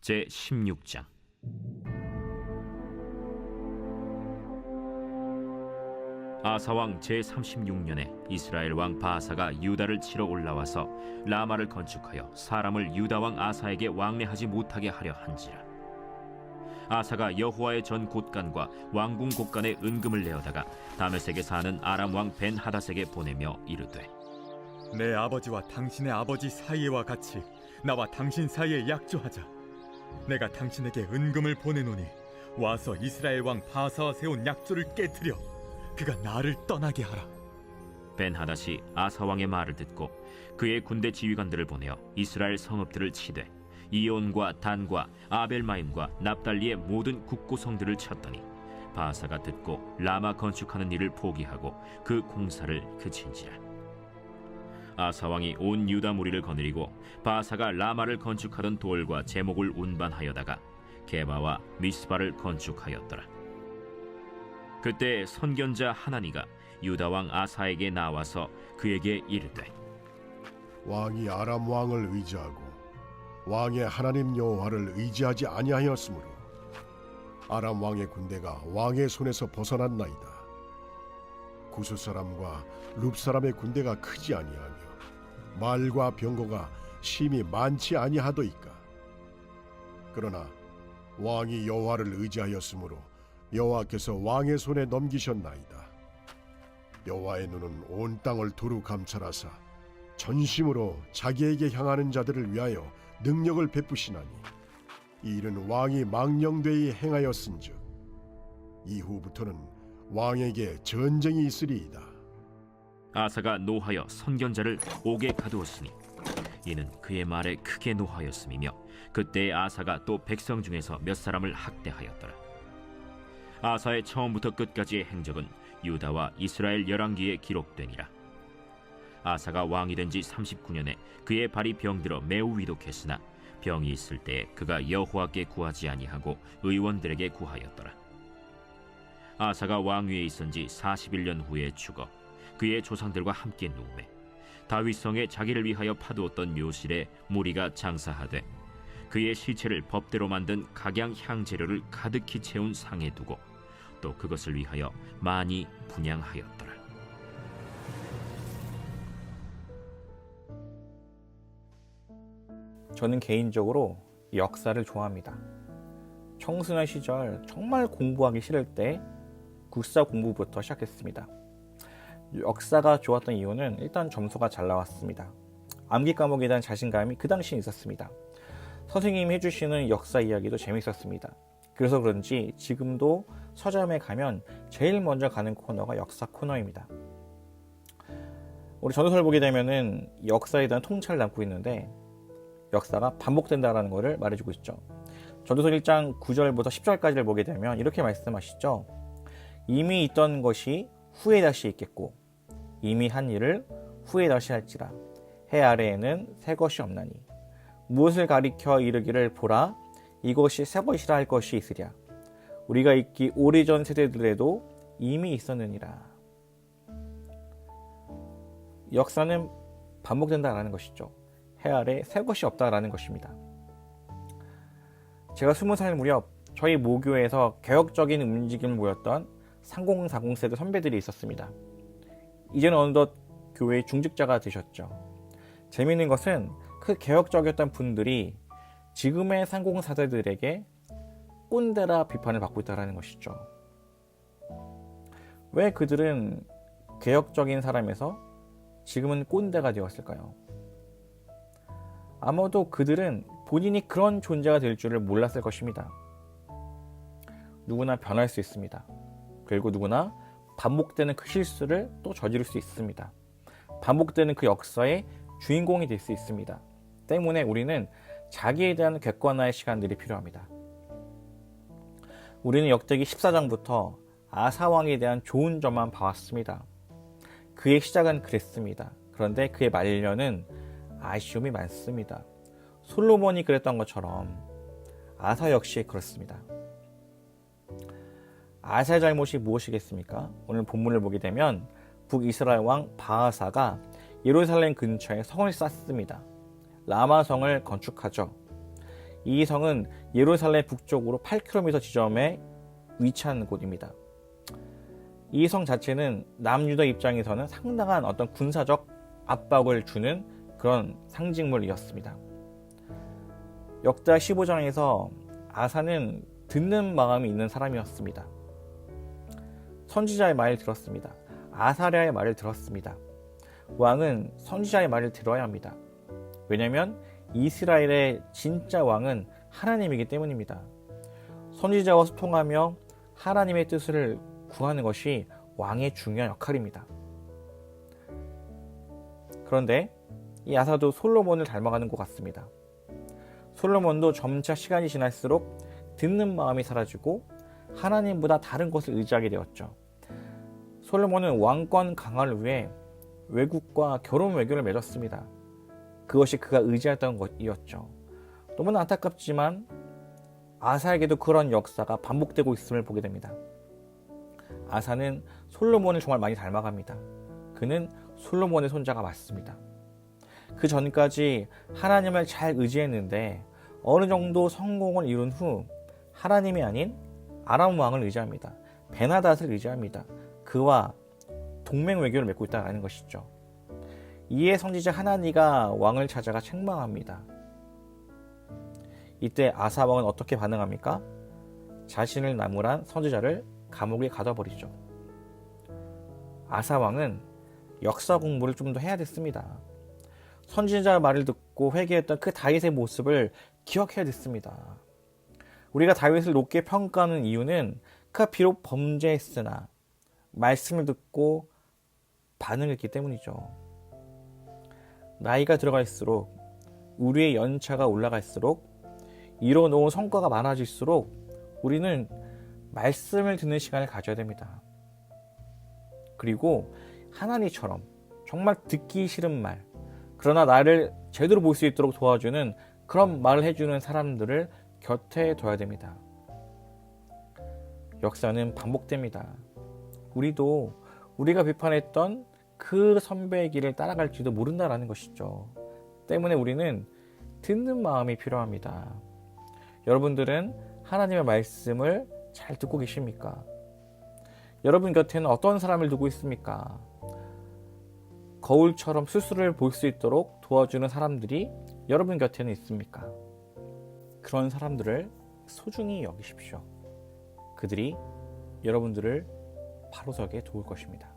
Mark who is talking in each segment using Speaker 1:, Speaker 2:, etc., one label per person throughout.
Speaker 1: 제 16장 아사왕 제 36년에 이스라엘 왕 바하사가 유다를 치러 올라와서 라마를 건축하여 사람을 유다 왕 아사에게 왕래하지 못하게 하려 한지라 아사가 여호와의 전 곳간과 왕궁 곳간에 은금을 내어다가 다메섹에 사는 아람 왕 벤 하닷에게 보내며 이르되
Speaker 2: 내 아버지와 당신의 아버지 사이와 같이 나와 당신 사이에 약조하자. 내가 당신에게 은금을 보내노니 와서 이스라엘 왕 바사와 세운 약조를 깨뜨려 그가 나를 떠나게 하라.
Speaker 1: 벤 하닷이 아사 왕의 말을 듣고 그의 군대 지휘관들을 보내어 이스라엘 성읍들을 치되 이온과 단과 아벨마임과 납달리의 모든 국고성들을 쳤더니 바사가 듣고 라마 건축하는 일을 포기하고 그 공사를 그친지라 아사 왕이 온 유다 무리를 거느리고 바사가 라마를 건축하던 돌과 제목을 운반하여다가 게바와 미스바를 건축하였더라 그때 선견자 하나니가 유다 왕 아사에게 나와서 그에게 이르되
Speaker 3: 왕이 아람 왕을 의지하고 왕의 하나님 여호와를 의지하지 아니하였으므로 아람 왕의 군대가 왕의 손에서 벗어났나이다. 구스 사람과 룹 사람의 군대가 크지 아니하며 말과 병거가 심히 많지 아니하도이까. 그러나 왕이 여호와를 의지하였으므로 여호와께서 왕의 손에 넘기셨나이다. 여호와의 눈은 온 땅을 두루 감찰하사 전심으로 자기에게 향하는 자들을 위하여 능력을 베푸시나니 이 일은 왕이 망령되이 행하였은즉 이후부터는 왕에게 전쟁이 있으리이다.
Speaker 1: 아사가 노하여 선견자를 옥에 가두었으니 이는 그의 말에 크게 노하였음이며 그때 아사가 또 백성 중에서 몇 사람을 학대하였더라. 아사의 처음부터 끝까지의 행적은 유다와 이스라엘 열왕기에 기록되니라. 아사가 왕이 된 지 39년에 그의 발이 병들어 매우 위독했으나 병이 있을 때에 그가 여호와께 구하지 아니하고 의원들에게 구하였더라. 아사가 왕위에 있은 지 41년 후에 죽어 그의 조상들과 함께 누움에 다윗성에 자기를 위하여 파두었던 묘실에 무리가 장사하되 그의 시체를 법대로 만든 각양 향재료를 가득히 채운 상에 두고 또 그것을 위하여 많이 분양하였더라.
Speaker 4: 저는 개인적으로 역사를 좋아합니다. 청소년 시절 정말 공부하기 싫을 때 국사 공부부터 시작했습니다. 역사가 좋았던 이유는 일단 점수가 잘 나왔습니다. 암기 과목에 대한 자신감이 그 당시에 있었습니다. 선생님이 해주시는 역사 이야기도 재밌었습니다. 그래서 그런지 지금도 서점에 가면 제일 먼저 가는 코너가 역사 코너입니다. 우리 전도서를 보게 되면은 역사에 대한 통찰을 담고 있는데 역사가 반복된다라는 것을 말해주고 있죠. 전도서 1장 9절부터 10절까지를 보게 되면 이렇게 말씀하시죠. 이미 있던 것이 후에 다시 있겠고 이미 한 일을 후에 다시 할지라 해 아래에는 새 것이 없나니 무엇을 가리켜 이르기를 보라 이것이 새 것이라 할 것이 있으랴 우리가 있기 오래전 세대들에도 이미 있었느니라 역사는 반복된다라는 것이죠. 해 아래 새 것이 없다라는 것입니다. 제가 스무 살 무렵 저희 모교에서 개혁적인 움직임을 보였던 3040 세대 선배들이 있었습니다. 이제는 어느덧 교회의 중직자가 되셨죠. 재미있는 것은 그 개혁적이었던 분들이 지금의 30사대들에게 꼰대라 비판을 받고 있다는 것이죠. 왜 그들은 개혁적인 사람에서 지금은 꼰대가 되었을까요? 아마도 그들은 본인이 그런 존재가 될 줄을 몰랐을 것입니다. 누구나 변할 수 있습니다. 그리고 누구나 반복되는 그 실수를 또 저지를 수 있습니다. 반복되는 그 역사의 주인공이 될 수 있습니다. 때문에 우리는 자기에 대한 객관화의 시간들이 필요합니다. 우리는 역대기 14장부터 아사왕에 대한 좋은 점만 봐왔습니다. 그의 시작은 그랬습니다. 그런데 그의 말년은 아쉬움이 많습니다. 솔로몬이 그랬던 것처럼 아사 역시 그렇습니다. 아사의 잘못이 무엇이겠습니까? 오늘 본문을 보게 되면 북이스라엘 왕 바하사가 예루살렘 근처에 성을 쌓습니다. 라마성을 건축하죠. 이 성은 예루살렘 북쪽으로 8km 지점에 위치한 곳입니다. 이 성 자체는 남유다 입장에서는 상당한 어떤 군사적 압박을 주는 그런 상징물이었습니다. 역자 15장에서 아사는 듣는 마음이 있는 사람이었습니다. 선지자의 말을 들었습니다. 아사랴의 말을 들었습니다. 왕은 선지자의 말을 들어야 합니다. 왜냐하면 이스라엘의 진짜 왕은 하나님이기 때문입니다. 선지자와 소통하며 하나님의 뜻을 구하는 것이 왕의 중요한 역할입니다. 그런데 이 아사도 솔로몬을 닮아가는 것 같습니다. 솔로몬도 점차 시간이 지날수록 듣는 마음이 사라지고 하나님보다 다른 것을 의지하게 되었죠. 솔로몬은 왕권 강화를 위해 외국과 결혼 외교를 맺었습니다. 그것이 그가 의지했던 것이었죠. 너무나 안타깝지만 아사에게도 그런 역사가 반복되고 있음을 보게 됩니다. 아사는 솔로몬을 정말 많이 닮아갑니다. 그는 솔로몬의 손자가 맞습니다. 그 전까지 하나님을 잘 의지했는데 어느 정도 성공을 이룬 후 하나님이 아닌 아람 왕을 의지합니다. 베나닷을 의지합니다. 그와 동맹 외교를 맺고 있다는 것이죠. 이에 선지자 하나니가 왕을 찾아가 책망합니다. 이때 아사 왕은 어떻게 반응합니까? 자신을 나무란 선지자를 감옥에 가둬버리죠. 아사 왕은 역사 공부를 좀 더 해야 됐습니다. 선지자 말을 듣고 회개했던 그 다윗의 모습을 기억해야 됐습니다. 우리가 다윗을 높게 평가하는 이유는 그가 비록 범죄했으나 말씀을 듣고 반응했기 때문이죠. 나이가 들어갈수록 우리의 연차가 올라갈수록 이뤄놓은 성과가 많아질수록 우리는 말씀을 듣는 시간을 가져야 됩니다. 그리고 하나님처럼 정말 듣기 싫은 말, 그러나 나를 제대로 볼 수 있도록 도와주는 그런 말을 해주는 사람들을 곁에 둬야 됩니다. 역사는 반복됩니다. 우리도 우리가 비판했던 그 선배의 길을 따라갈지도 모른다라는 것이죠. 때문에 우리는 듣는 마음이 필요합니다. 여러분들은 하나님의 말씀을 잘 듣고 계십니까? 여러분 곁에는 어떤 사람을 두고 있습니까? 거울처럼 스스로를 볼 수 있도록 도와주는 사람들이 여러분 곁에는 있습니까? 그런 사람들을 소중히 여기십시오. 그들이 여러분들을 바로서게 도울 것입니다.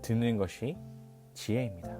Speaker 4: 듣는 것이 지혜입니다.